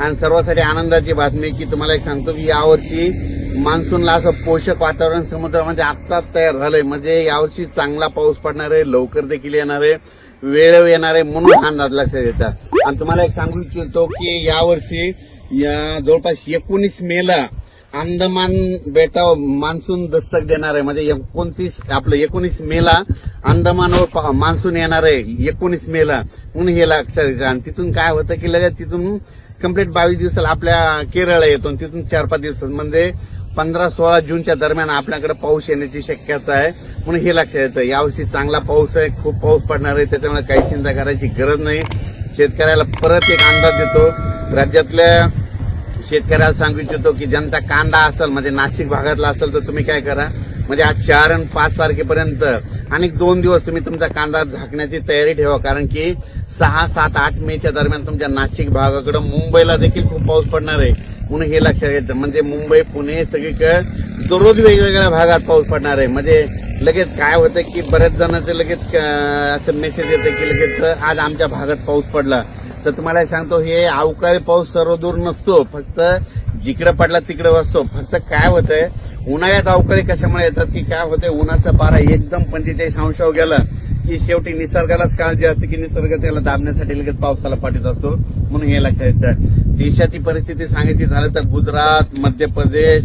आणि सर्वांसाठी आनंदाची बातमी की तुम्हाला एक सांगतो की यावर्षी मान्सूनला असं पोषक वातावरण समुद्रामध्ये आत्ताच तयार झालंय. म्हणजे यावर्षी चांगला पाऊस पडणार आहे लवकर देखील येणार आहे वेळेवर येणार आहे म्हणून अंदाज लक्षात येतात. आणि तुम्हाला एक सांगू इच्छितो की यावर्षी या जवळपास एकोणीस मेला अंदमान बेटावर मान्सून दस्तक देणार आहे. म्हणजे एकोणतीस आपलं एकोणीस मेला अंदमानवर मान्सून येणार आहे एकोणीस मेला म्हणून हे लक्षात येतं. आणि तिथून काय होतं की लगेच तिथून कंप्लीट बावीस दिवसाला आपल्या केरळला येतो आणि तिथून चार पाच दिवसात. म्हणजे पंधरा सोळा जूनच्या दरम्यान आपल्याकडे पाऊस येण्याची शक्यता आहे. म्हणून हे लक्षात येतं. यावर्षी चांगला पाऊस आहे खूप पाऊस पडणार आहे. त्याच्यामुळे काही चिंता करायची गरज नाही. शेतकऱ्याला परत एक अंदाज देतो. राज्यातल्या शेतकऱ्याला सांगू इच्छितो की ज्यांचा कांदा असेल म्हणजे नाशिक भागातला असेल तर तुम्ही काय करा. म्हणजे आज चार आणि पाच तारखेपर्यंत आणि दोन दिवस तुम्ही तुमचा कांदा झाकण्याची तयारी ठेवा. कारण की सहा सात आठ मेच्या दरम्यान तुमच्या नाशिक भागाकडं मुंबईला देखील खूप पाऊस पडणार आहे. म्हणून हे लक्षात घ्यायचं म्हणजे मुंबई पुणे सगळीकडे दररोज वेगवेगळ्या भागात पाऊस पडणार आहे. म्हणजे लगेच काय होतं की बऱ्याच जणांचे लगेच असं मेसेज येतं की लगेच आज आमच्या भागात पाऊस पडला. तर तुम्हाला सांगतो हे अवकाळी पाऊस सर्व दूर नसतो. फक्त जिकडे पडला तिकडे असतो. फक्त काय होतंय उन्हाळ्यात अवकाळी कशामुळे येतात की काय होतंय उन्हाचा पारा एकदम पंचेचाळीस अंशावर गेला. की शेवटी निसर्गालाच काळजी असते की निसर्ग त्याला दाबण्यासाठी लगेच पावसाला पाठीत असतो म्हणून हे लक्षात येतं. देशाची परिस्थिती सांगायची झालं तर गुजरात मध्य प्रदेश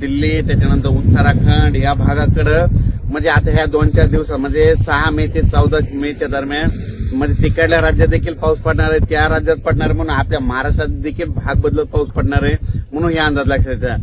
दिल्ली त्याच्यानंतर उत्तराखंड या भागाकडं. म्हणजे आता ह्या दोन चार दिवसामध्ये म्हणजे सहा मे ते चौदा मेच्या दरम्यान म्हणजे तिकडल्या राज्यात देखील पाऊस पडणार आहे त्या राज्यात पडणार आहे म्हणून आपल्या महाराष्ट्रात देखील भाग बदलत पाऊस पडणार आहे म्हणून हे अंदाज लक्षात येतात